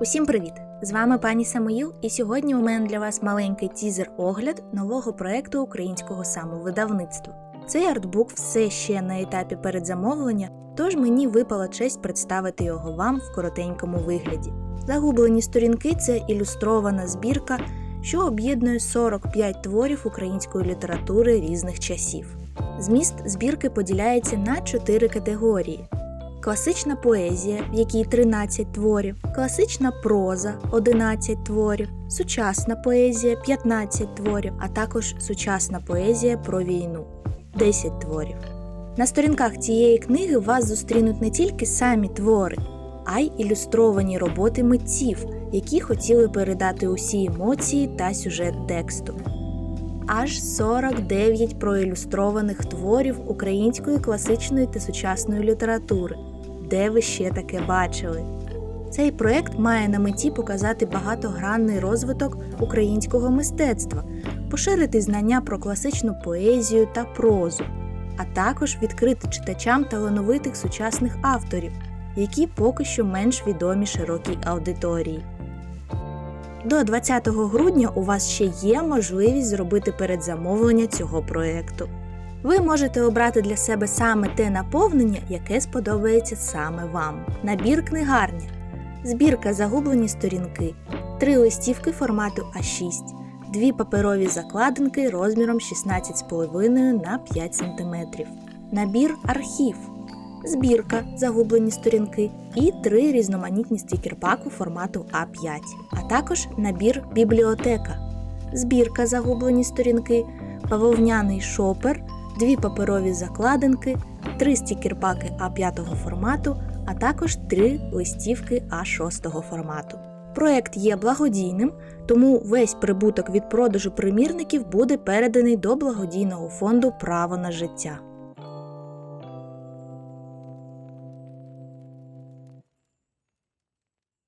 Усім привіт! З вами пані Самоїл, і сьогодні у мене для вас маленький тізер-огляд нового проекту українського самовидавництва. Цей артбук все ще на етапі передзамовлення, тож мені випала честь представити його вам в коротенькому вигляді. Загублені сторінки це ілюстрована збірка, що об'єднує 45 творів української літератури різних часів. Зміст збірки поділяється на чотири категорії: класична поезія, в якій 13 творів, класична проза 11 творів, сучасна поезія 15 творів, а також сучасна поезія про війну 10 творів. На сторінках цієї книги вас зустрінуть не тільки самі твори, а й ілюстровані роботи митців, які хотіли передати усі емоції та сюжет тексту. Аж 49 проілюстрованих творів української класичної та сучасної літератури. Де ви ще таке бачили? Цей проект має на меті показати багатогранний розвиток українського мистецтва, поширити знання про класичну поезію та прозу, а також відкрити читачам талановитих сучасних авторів, які поки що менш відомі широкій аудиторії. До 20 грудня у вас ще є можливість зробити передзамовлення цього проекту. Ви можете обрати для себе саме те наповнення, яке сподобається саме вам. Набір книгарня, збірка загублені сторінки, три листівки формату А6, дві паперові закладинки розміром 16,5 на 5 см, набір архів, збірка загублені сторінки і три різноманітні стікерпаку формату А5, а також набір бібліотека, збірка загублені сторінки, бавовняний шопер, дві паперові закладинки, три стікерпаки А5 формату, а також три листівки А6 формату. Проект є благодійним, тому весь прибуток від продажу примірників буде переданий до благодійного фонду Право на життя.